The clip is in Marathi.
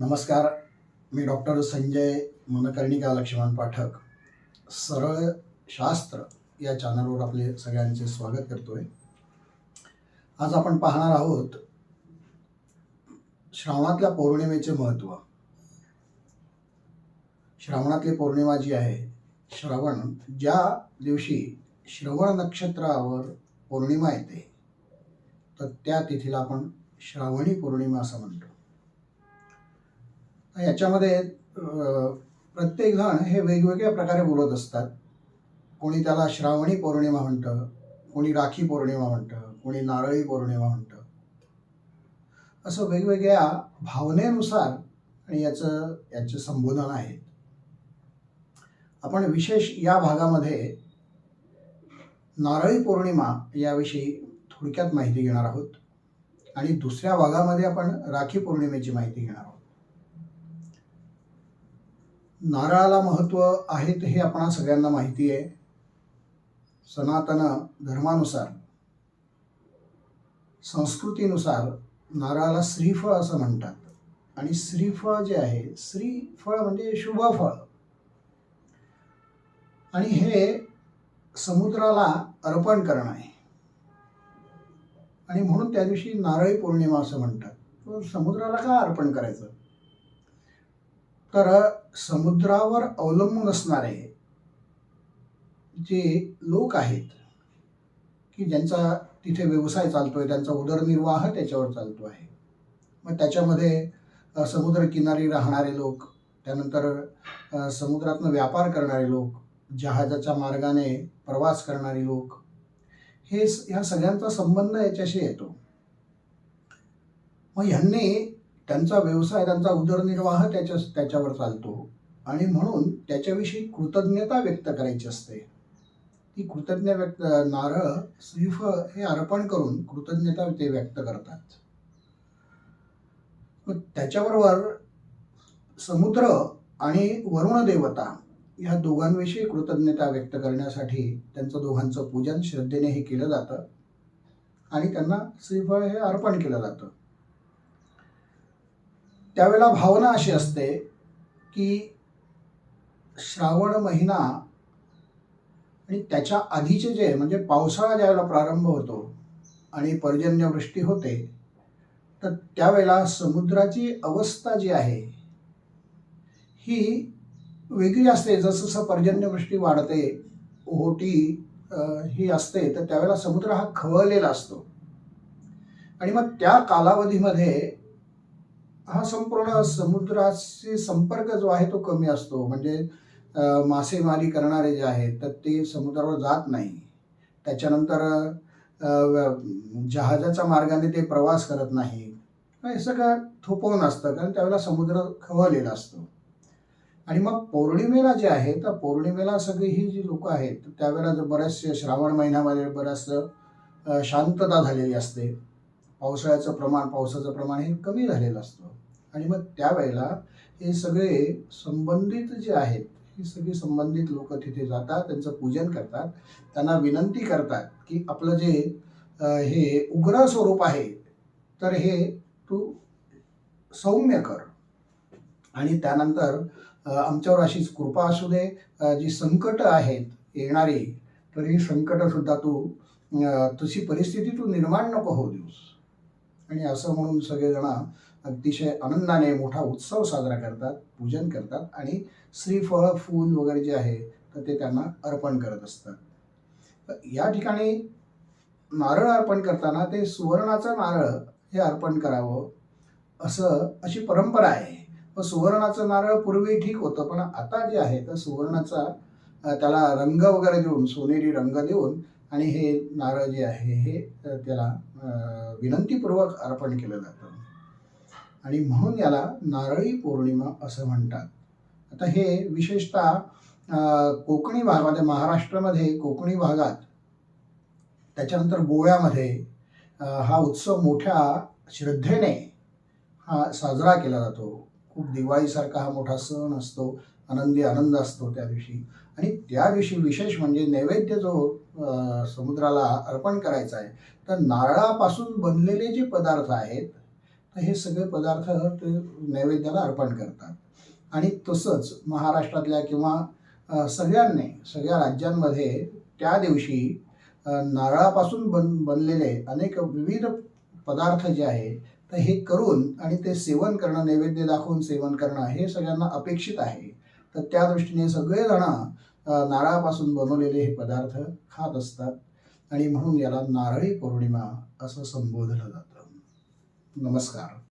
नमस्कार. मी डॉक्टर संजय मनकर्णिका लक्ष्मण पाठक. सरळ शास्त्र या चॅनलवर आपले सगळ्यांचे स्वागत करतोय. आज आपण पाहणार आहोत श्रावणातल्या पौर्णिमेचे महत्त्व श्रावणातली पौर्णिमा जी आहे श्रावण ज्या दिवशी श्रवण नक्षत्रावर पौर्णिमा येते तर त्या तिथीला आपण श्रावणी पौर्णिमा असं म्हणतो. याच्यामध्ये प्रत्येकजण हे वेगवेगळ्या प्रकारे बोलत असतात. कोणी त्याला श्रावणी पौर्णिमा म्हणतं कोणी राखी पौर्णिमा म्हणतं कोणी नारळी पौर्णिमा म्हणतं. असं वेगवेगळ्या भावनेनुसार आणि याचं याचे संबोधन आहेत आपण विशेष या भागामध्ये नारळी पौर्णिमा याविषयी थोडक्यात माहिती घेणार आहोत. आणि दुसऱ्या भागामध्ये आपण राखी पौर्णिमेची माहिती घेणार आहोत. नारळाला महत्त्व आहे ते हे आपणा सगळ्यांना माहिती आहे. सनातन धर्मानुसार संस्कृतीनुसार नारळाला श्रीफळ असं म्हणतात. आणि श्रीफळ जे आहे श्रीफळ म्हणजे शुभ फळ आणि हे समुद्राला अर्पण करणं आहे. आणि म्हणून त्या दिवशी नारळी पौर्णिमा असं म्हणतात. समुद्राला का अर्पण करायचं? तर समुद्रावर अवलंबून असणारे जे लोक आहेत की ज्यांचा तिथे व्यवसाय चालतोय त्यांचा उदरनिर्वाह त्याच्यावर चालतो आहे मग त्याच्यामध्ये समुद्रकिनारी राहणारे लोक त्यानंतर समुद्रातनं व्यापार करणारे लोक जहाजाच्या मार्गाने प्रवास करणारे लोक हे ह्या सगळ्यांचा संबंध याच्याशी येतो. मग ह्यांनी त्यांचा व्यवसाय त्यांचा उदरनिर्वाह त्याच्या त्याच्यावर चालतो. आणि म्हणून त्याच्याविषयी कृतज्ञता व्यक्त करायची असते. ती कृतज्ञ व्यक्त नारळ श्रीफळ हे अर्पण करून कृतज्ञता ते व्यक्त करतात. मग त्याच्याबरोबर समुद्र आणि वरुण देवता या दोघांविषयी कृतज्ञता व्यक्त करण्यासाठी त्यांचं दोघांचं पूजन श्रद्धेने हे केलं जातं. आणि त्यांना श्रीफळ हे अर्पण केलं जातं. त्यावेळेला भावना अशी असते की श्रावण महिना आणि त्याच्या आधीचे जे म्हणजे पावसाळा ज्यावेळेला प्रारंभ होतो आणि पर्जन्यवृष्टी होते तर त्यावेळेला समुद्राची अवस्था जी आहे ही वेगळी असते. जसं जसं पर्जन्यवृष्टी वाढते ओहोटी ही असते तर त्यावेळेला समुद्र हा खवळलेला असतो. आणि मग त्या कालावधीमध्ये हा संपूर्ण समुद्राशी संपर्क जो आहे तो कमी असतो. म्हणजे मासेमारी करणारे जे आहेत तर ते समुद्रावर जात नाही. त्याच्यानंतर जहाजाच्या मार्गाने ते प्रवास करत नाही. हे सगळं थोपवून असतं कारण त्यावेळेला समुद्र खवळलेला असतो. आणि मग पौर्णिमेला जे आहे तर पौर्णिमेला सगळी ही जी लोक आहेत त्यावेळेला जर बरेचसे श्रावण महिन्यामध्ये बऱ्याचसं शांतता झालेली असते. पावसाळ्याचं प्रमाण पावसाचं प्रमाण हे कमी झालेलं असतं. आणि मग त्यावेळेला हे सगळे संबंधित जे आहेत हे सगळी संबंधित लोक तिथे जातात त्यांचं पूजन करतात. त्यांना विनंती करतात की आपलं जे हे उग्र स्वरूप आहे तर हे तू सौम्य कर. आणि त्यानंतर आमच्यावर अशीच कृपा असू दे जी संकट आहेत येणारी तर ही संकटसुद्धा तू तुझी तशी परिस्थिती तू निर्माण नको होऊ देऊस. आणि असं म्हणून सगळेजण अतिशय आनंदाने मोठा उत्सव साजरा करतात पूजन करतात आणि श्रीफळ फूल वगैरे जे आहे तर ते त्यांना अर्पण करत असतात. या ठिकाणी नारळ अर्पण करताना ते सुवर्णाचं नारळ हे अर्पण करावं असं अशी परंपरा आहे. व सुवर्णाचं नारळ पूर्वी ठीक होतं पण आता जे आहे तर सुवर्णाचा त्याला रंग वगैरे देऊन सोनेरी रंग देऊन आणि हे नारळ जे आहे हे त्याला विनंतीपूर्वक अर्पण केलं जातं. आणि म्हणून याला नारळी पौर्णिमा असं म्हणतात. आता हे विशेषतः कोकणी भागामध्ये महाराष्ट्रामध्ये कोकणी भागात त्याच्यानंतर गोव्यामध्ये हा उत्सव मोठ्या श्रद्धेने हा साजरा केला जातो. खूप दिवाळीसारखा हा मोठा सण असतो आनंदी आनंद असतो त्या दिवशी. आणि त्या दिवशी विशेष म्हणजे नैवेद्य जो समुद्राला अर्पण करायचा आहे तर नारळापासून बनलेले जे पदार्थ आहेत तर हे सगळे पदार्थ ते नैवेद्याला अर्पण करतात. आणि तसंच महाराष्ट्रातल्या किंवा सगळ्यांनी सगळ्या राज्यांमध्ये त्या दिवशी नारळापासून बन बनलेले अनेक विविध पदार्थ जे आहे तर हे करून आणि ते सेवन करणं नैवेद्य दाखवून सेवन करणं हे सगळ्यांना अपेक्षित आहे. तर त्या दृष्टीने सगळेजण नारळापासून बनवलेले हे पदार्थ खात असतात. आणि म्हणून याला नारळी पौर्णिमा असं संबोधलं जातं. नमस्कार